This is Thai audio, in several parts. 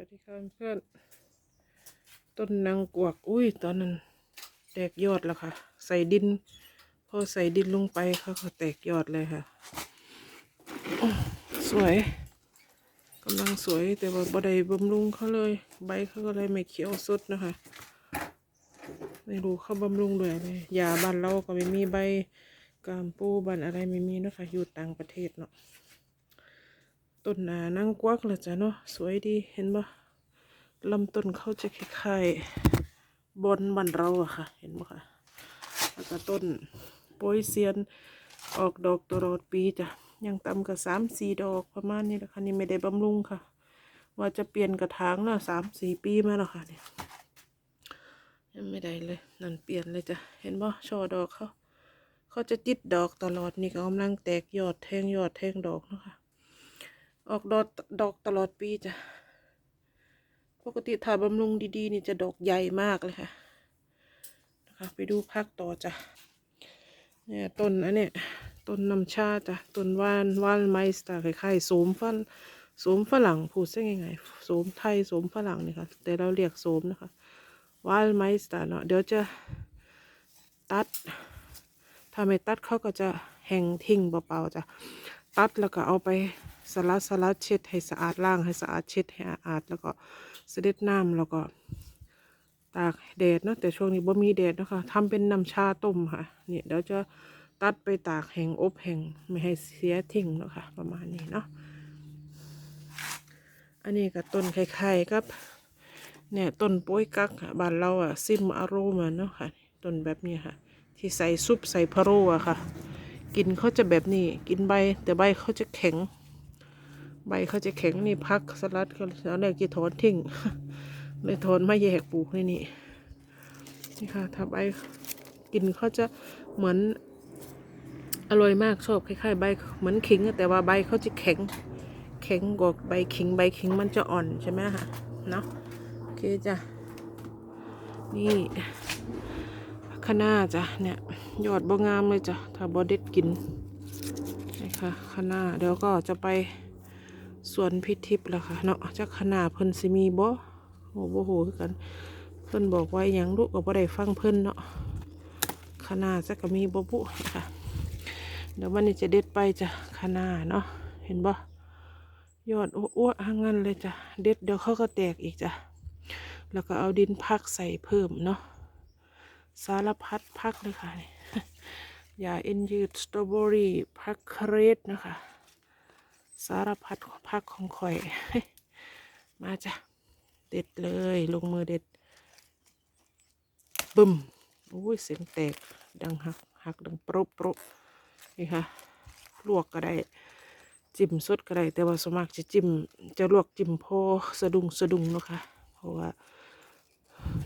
วัสดีค่ะเพื่อนต้นนางกวัก อุ้ย ตอนนั้น แตกยอดแล้วค่ะ ใส่ดิน พอใส่ดินลงไปเขาก็แตกยอดเลยค่ะ สวยกำลังสวยแต่ว่าบ่ได้บำรุงเขาเลย ใบเขาก็เลยไม่เขียวสดนะคะ ไม่รู้เขาบำรุงด้วยอะไรยาบ้านเราก็ไม่มีใบกามปูบ้านอะไรไม่มีนะคะอยู่ต่างประเทศเนาะ ต้นนานั่งกวักเลยจ้ะเนาะสวยดีเห็นปะลำต้นเขาจะคล้ายๆบอนบ้านเราอะค่ะ เห็นปะค่ะแล้วก็ต้นโปยเซียนออกดอกตลอดปีจ้ะยังต่ำกับสามสี่ดอกประมาณนี้แหละค่ะนี่ไม่ได้บำรุงค่ะ ว่าจะเปลี่ยนกระถางแล้วสามสี่ปีมาแล้วค่ะเนี่ยยังไม่ได้เลย นั่นเปลี่ยนเลยจ้ะเห็นปะช่อดอกเขาเขาจะติดดอกตลอดนี่ก็กำลังแตกยอดแทงยอดแทงดอกนะคะ ออกดอกดอกตลอดปีจ้ะ ปกติถ้าบำรุงดีๆ นี่จะดอกใหญ่มากเลยค่ะ นะคะไปดูภาคต่อจ้ะ เนี่ยต้นอันเนี้ยต้นน้ำชาจ้ะ ต้นว่านว่านไมสตาร์คล้ายๆโสมฟันโสมฝรั่งพูดซะยังไงโสมไทยโสมฝรั่งนี่ค่ะ แต่เราเรียกโสมนะคะว่านไมสตาร์เนาะเดี๋ยวจะตัด ถ้าไม่ตัดเขาก็จะแห้งทิ้งเปล่าๆจ้ะ ตัดแล้วก็เอาไป สลัดสลัดเช็ดให้สะอาดล้างให้สะอาดเช็ดให้สะอาดแล้วก็เสด็จน้ำแล้วก็ตากแดดเนาะแต่ช่วงนี้บ่มีแดดนะคะทำเป็นน้ำชาต้มค่ะนี่เดี๋ยวจะตัดไปตากแห้งอบแห้งไม่ให้เสียทิ้งเนาะค่ะประมาณนี้เนาะอันนี้ก็ต้นไข่ๆครับเนี่ยต้นโป้ยกักบ้านเราอะซิมอารมาเนาะค่ะต้นแบบนี้ค่ะ ที่ใส่ซุปใส่พะโล้อะค่ะ กินเขาจะแบบนี้กินใบแต่ใบเขาจะแข็ง ใบเขาจะแข็งนี่พักสลัดก็แล้วเนี่ยกี่ถอนทิ้งเลยถอนมาแยกปลูกในนี่นี่ค่ะถ้าใบกินเขาจะเหมือนอร่อยมากชอบคล้ายๆใบเหมือนขิง แต่ว่าใบเขาจะแข็งแข็งกว่าใบขิงใบขิงมันจะอ่อนใช่ไหมคะเนาะโอเคจ้ะนี่คะน้าจ้ะเนี่ยยอดบ่งามเลยจ้ะถ้าบ่เด็ดกินนี่ค่ะคะน้าเดี๋ยวก็จะไป สวนพิทิพย์ล้วค่ะเนาะจักคะน้าเพิ่นสิมีบ่โอ้โหคือกัน เพิ่นบอกว่าอหยังลูกก็บ่ได้ฟังเพิ่นเนาะคะน้าจักก็มีบ่บุค่ะเดี๋ยววันนี้จะเด็ดไปจ้ะคะน้าเนาะเห็นบ่ยอดอ้วๆทั้งนั้นเลยจ้ะเด็ดเดี๋ยวเขาก็แตกอีกจ้ะแล้วก็เอาดินพักใส่เพิ่มเนาะสารพัดพักเลยค่ะนี่ยาเอ็นยืดสตรอเบอรี่พักเครสนะคะ สารพัดพักของข่อย มาจ้ะ เด็ดเลย ลงมือเด็ด บึ้มอุ้ยเสียงแตก ดังหักหักดังปรบปรบนี่ค่ะ ลวกก็ได้ จิ้มสดก็ได้ แต่ว่าสมัครจะจิ้ม จะลวกจิ้มพอสะดุงสะดุงเนาะค่ะ เพราะว่า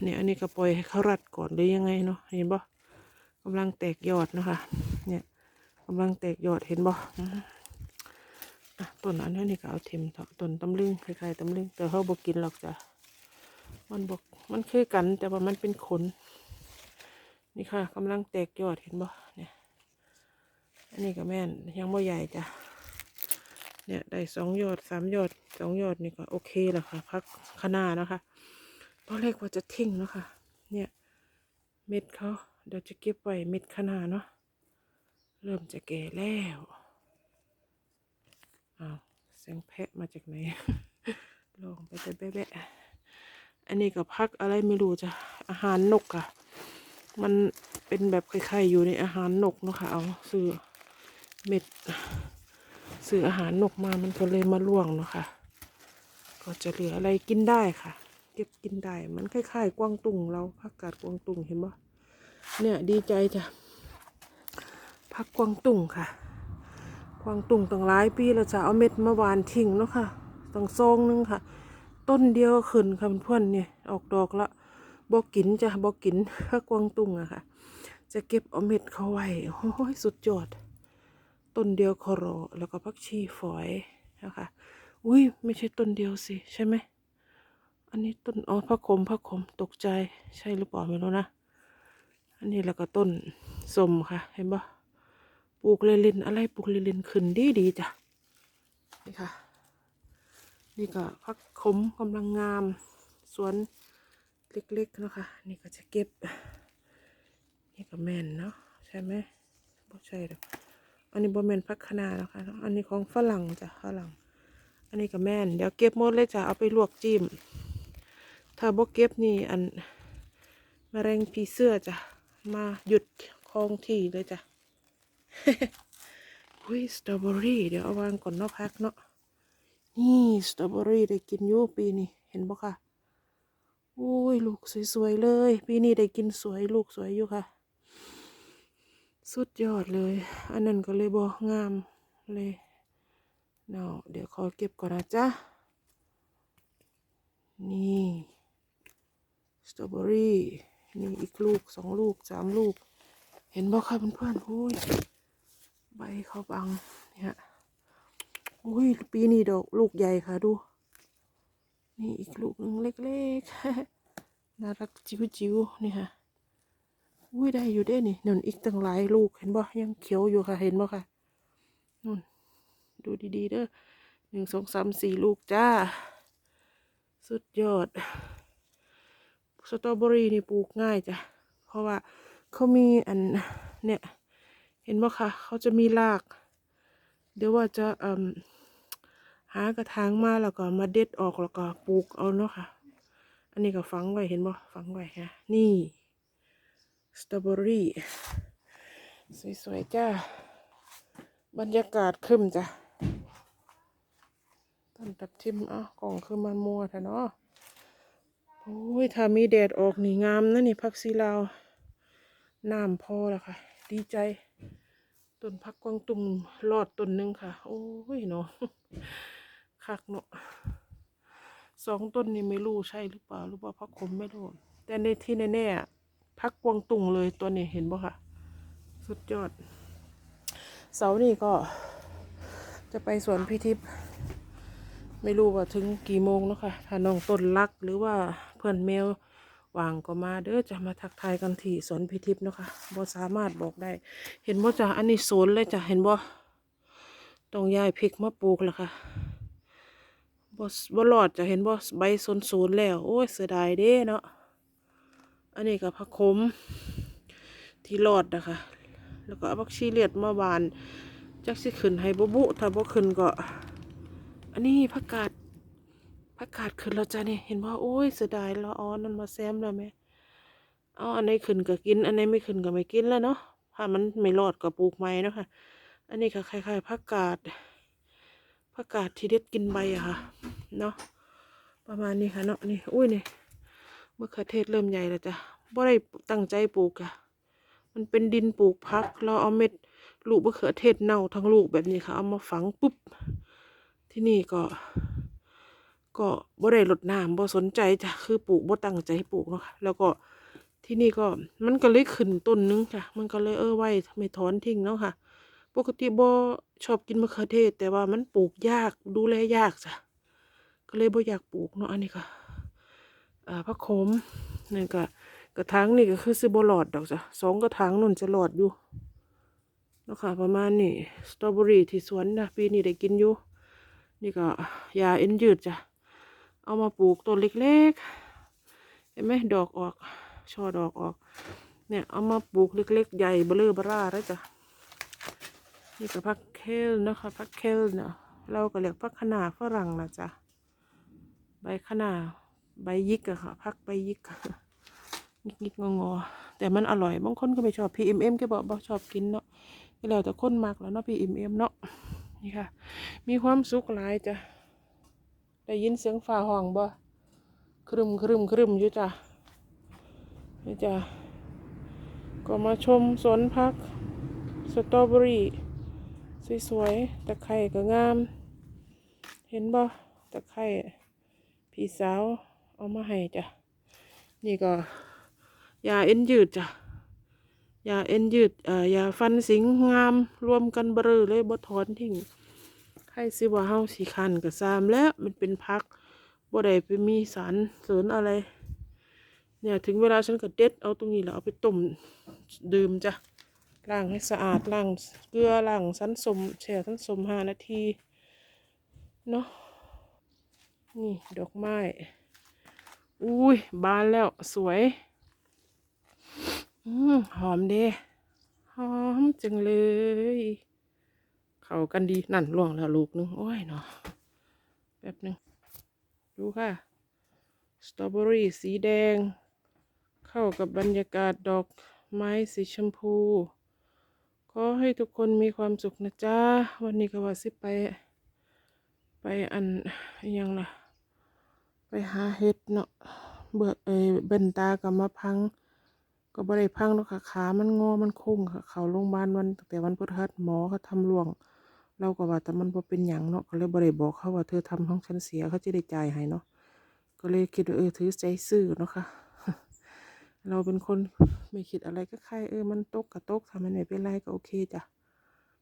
เนี่ยอันนี้ก็ปล่อยให้เขารัดก่อนหรือยังไงเนาะ เห็นบ่กำลังแตกยอดเนาะคะเนี่ยกำลังแตกยอด เห็นบ่อืมอะ ต้นอันนี้นี่ก็เอาเทมเถอะต้นตำลึงคล้ายๆตำลึงแต่เขาบอกกินหรอกจ้ะมันบอกมันคือกันแต่ว่ามันเป็นขน นี่ค่ะกำลังแตกยอดเห็นบ่เนี่ยอันนี้ก็แม่นยังบ่ใหญ่จ้ะเนี่ยได้สองยอดสามยอดสองยอดนี่ก็โอเคแล้วค่ะพักขนานะคะตอนแรกว่าจะทิ้งเนาะค่ะเนี่ยเม็ดเขาเดี๋ยวจะเก็บไว้เม็ดขนาดเนาะเริ่มจะแก่แล้ว อ้าวเสียงแพะมาจากไหน ลองไปแต่แบะอันนี้ก็พักอะไรไม่รู้จ้ะอาหารนกอะมันเป็นแบบคล้ายๆอยู่ในอาหารนกเนาะค่ะเอาซื้อเม็ดซื้ออาหารนกมามันก็เลยมาล่วงเนาะค่ะ ก็จะเหลืออะไรกินได้ค่ะ เก็บกินได้มันคล้ายๆ กวางตุงเราผักกาดกวางตุงเห็นบ่เนี่ยดีใจจ้ะผักกวางตุงค่ะ กวางตุงตั้งหลายปีแล้วจะเอาเม็ดมาหวานทิ้งเนาะค่ะตั้งซองนึงค่ะ ต้นเดียวขึ้นค่ะเพื่อนเนี่ยออกดอกละบอกกินจะบอกกินผักกวางตุงอะค่ะ จะเก็บเอาเม็ดเขาไว้โอ้ยสุดยอด ต้นเดียวคอรอแล้วก็ผักชีฝอยนะคะอุ้ยไม่ใช่ต้นเดียวสิใช่ไหมอันนี้ต้นอ๋อพระคมพระคมตกใจใช่หรือเปล่าไม่รู้นะ อันนี้แล้วก็ต้นสมค่ะ เห็นปะ ปลูกเลลินอะไรปลูกเลลินขึ้นดีดีจ้ะนี่ค่ะ นี่ก็พักขมกำลังงาม สวนเล็กๆนะคะนี่ก็จะเก็บ นี่ก็แม่นเนาะใช่ไหมบ่ใช่ดอกอันนี้บ่แม่นพักคะนานะคะอันนี้ของฝรั่งจ้ะฝรั่ง อันนี้ก็แม่นเดี๋ยวเก็บหมดเลยจ้ะเอาไปลวกจิ้มถ้าบ่เก็บนี่อันมะเร็งผีเสื้อจ้ะมาหยุดคลองที่เลยจ้ะ อุ้ยสตรอเบอรี่เดี๋ยวเอาวางก่อนเนาะพักเนาะนี่สตรอเบอรี่ได้กินอยู่ปีนี้เห็นบ่ค่ะโอ้ยลูกสวยๆเลย ปีนี้ได้กินสวยลูกสวยอยู่ค่ะ สุดยอดเลย อันนั้นก็เลยบ่งามเลยเนาะเดี๋ยวขอเก็บก่อนนะจ๊ะนี่สตรอเบอรี่นี่อีกลูกสองลูกสามลูก เห็นบ่ค่ะเพื่อนๆโอ้ย ใบเขาบังเนี่ยโอ้ยปีนี้ดอกลูกใหญ่ค่ะดู นี่อีกลูกหนึ่งเล็กๆ น่ารักจิ๋วๆนี่ค่ะอุ้ยได้อยู่เด้นี่นั่นอีกตั้งหลายลูกเห็นบ่ยังเขียวอยู่ค่ะเห็นบ่ค่ะนู่นดูดีๆเด้อหนึ่งสองสามสี่ลูกจ้า สุดยอด สตรอเบอรี่นี่ปลูกง่ายจ้ะ เพราะว่าเขามีอันเนี่ย ห็นไหมคะเขาจะมีราก เดี๋ยวว่าจะหากระถางมาแล้วก็มาเด็ดออกแล้วก็ปลูกเอาเนาะค่ะ อันนี้ก็ฝังไว้เห็นบ่ฝังไว้ฮะนี่สตรอเบอรี่สวยๆจ้าบรรยากาศขึ้นจ้ะต้นตับทิมอะกล่องคือมันมัวแท้เนาะโอ้ยถ้ามีแดดออกนี่งามนะนี่พักซีลาวน้ำพอแล้วค่ะ ดีใจ ต้นพักกวางตุ้งรอดต้นหนึ่งค่ะ โอ้ยเนาะคักเนาะสองต้นนี่ไม่รู้ใช่หรือเปล่าหรือว่าพักขมไม่รู้แต่ในที่แน่ๆพักกวางตุ้งเลยตัวนี้เห็นบ่ค่ะ สุดยอด เสานี่ก็ จะไปสวนพิทิพย์ไม่รู้ว่าถึงกี่โมงเนาะค่ะถ้าน้องต้นรักหรือว่าเพื่อนแมว วางก็มาเด้อจะมาทักทายกันที่สวนพิทิพย์นะคะบ่สามารถบอกได้ เห็นบ่จ้ะอันนี้สวนเลยจ้ะเห็นบ่ต้องย้ายพริกมาปลูกแล้วค่ะบ่บ่รอดจะเห็นบ่ใบสนสนแล้ว โอ้ยเสียดายเด้เนาะอันนี้ก็ผักขมที่รอดนะคะ แล้วก็เอาผักชีเลียดมาหวานจักสิขึ้นให้บ่บุถ้าบ่ขึ้นก็ อันนี้ผักกาด ผักกาดขึ้นแล้วจ้ะนี่เห็นว่าโอ้ยเสียดายเราอาอันนั้นมาแซมแล้วไหมเอาอันไหนขึ้นก็กิน อันไหนไม่ขึ้นก็ไม่กินแล้วเนาะถ้ามันไม่รอดก็ปลูกใหม่เนาะค่ะ อันนี้ก็คล้ายๆผักกาดผักกาดที่เด็ดกินใบอะค่ะ เนาะประมาณนี้ค่ะเนาะนี่อุ้ยนี่มะเขือเทศเริ่มใหญ่แล้วจ้ะบ่ได้ตั้งใจปลูกอะมันเป็นดินปลูกพัก เราเอาเม็ดลูกมะเขือเทศเน่าทั้งลูกแบบนี้ค่ะ เอามาฝังปุ๊บ ที่นี่ก็ ก็บ่ได้รดน้ำบ่สนใจจ้ะคือปลูกบ่ตั้งใจปลูกเนาะค่ะแล้วก็ที่นี่ก็มันก็เลยขึ้นต้นนึงจ้ะมันก็เลยเออไว้ไม่ถอนทิ้งเนาะค่ะ ปกติบ่ชอบกินมะเขือเทศ แต่ว่ามันปลูกยากดูแลยากจ้ะก็เลยบ่อยากปลูกเนาะอันนี้ก็อ่าผักโขมนี่ก็กระถางนี่ก็คือสิบ่หลอดดอกจ้ะสองกระถางนั่นจะหลอดอยู่เนาะค่ะประมาณนี้สตรอเบอรี่ที่สวนนะปีนี้ได้กินอยู่ นี่ก็ยาเอ็นยืดจ้ะ เอามาปลูกต้นเล็กๆ เห็นไหมดอกออก ช่อดอกออก เนี่ยเอามาปลูกเล็กๆ ใหญ่เบลอเบร่าแล้วจ้ะ นี่ก็พักเคลนะคะพักเคลเนาะเราก็เรียกพักขนาฝรั่งนะจ๊ะ ใบขนาใบยิกอะค่ะ พักใบยิกยิกยิกงองอแต่มันอร่อย บางคนก็ไม่ชอบ PMM ก็บอกบอกชอบกินเนาะก็แล้วแต่คนมักแล้วเนาะ PMM เนาะ นี่ค่ะ มีความสุขหลายจ้ะ ได้ยินเสียงฟ้าห้องบ่ครึมครึมครึมอยู่จ้ะนี่จ้ะก็มาชมสวนพักสตรอเบอรี่สวยๆตะไคร่ก็งาม เห็นบ่ตะไคร่พี่สาวเอามาให้จ้ะนี่ก็ยาเอ็นยืดจ้ะยาเอ็นยืดเอ่อยาฟันสิงงามรวมกันเบลอเลยบ่ถอนทิ้ง รสิว่าเฮาสีคันกับซามแล้วมันเป็นพักบ่ได้ไปมีสารเสริญอะไร เนี่ยถึงเวลาฉันก็เด็ดเอาตรงนี้แล้วเอาไปต้มดื่มจ้ะล้างให้สะอาดล้างเกลือล้างสันสมแช่สันสมห้านาทีเนาะนี่ดอกไม้อุ้ยบานแล้วสวยอืมหอมเด้หอมจังเลย เข้ากันดีนั่นล่วงแล้วลูกนึง โอ้ยเนาะแป๊บนึง ดูค่ะ สตรอเบอรี่สีแดง เข้ากับบรรยากาศดอกไม้สีชมพู ขอให้ทุกคนมีความสุขนะจ๊ะ วันนี้ก็ว่าสิไป ไปอันยังล่ะ ไปหาเห็ดเนาะเบิกเอยเบนตากับมาพัง ก็บ่ได้พังเนาะค่ะขา มันงอ มันโค้งค่ะ เขาโรงพยาบาลวันตั้งแต่วันพฤหัสหมอเขาทำร่วง เราก็ว่าแต่มันบ่เป็นหยังเนาะก็เลยบ่ได้บอกเขาว่าเธอทำของฉันเสียเขาจะได้จ่ายให้เนาะก็เลยคิดว่าเออถือใจซื่อเนาะค่ะเราเป็นคนไม่คิดอะไรก็ใครเออมันตกก็ตกถ้ามันไม่เป็นไรก็โอเคจ้ะ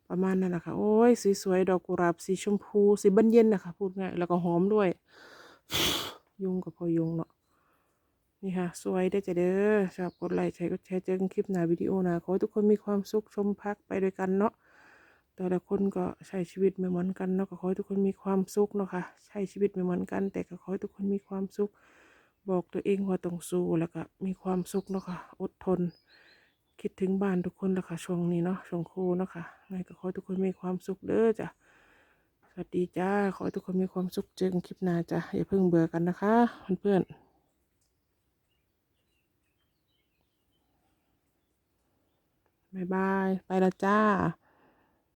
ประมาณนั้นแหละค่ะ โอ้ยสีสวยดอกกุหลาบสีชมพูสีบานเย็นนะคะพูดง่ายแล้วก็หอมด้วย ยุงกับพอยุงเนาะนี่ค่ะ สวยได้จะเด้อชอบกดไลค์ใช้กดแชร์เจอกันคลิปหน้าวิดีโอน้าขอให้ทุกคนมีความสุขชมพักไปด้วยกันเนาะ แต่ละคนก็ใช้ชีวิตไม่เหมือนกันเนาะก็ขอให้ทุกคนมีความสุขเนาะค่ะใช้ชีวิตไม่เหมือนกัน แต่ก็ขอให้ทุกคนมีความสุข บอกตัวเองว่าต้องสู้แล้วก็มีความสุขเนาะค่ะอดทน คิดถึงบ้านทุกคนแล้วค่ะช่วงนี้เนาะช่วงโควิดเนาะค่ะไงก็ขอให้ทุกคนมีความสุขเด้อจ้ะสวัสดีจ้าขอให้ทุกคนมีความสุขเจอกันคลิปหน้าจ้ะอย่าเพิ่งเบื่อกันนะคะเพื่อนๆบายบาย ไปและจ้า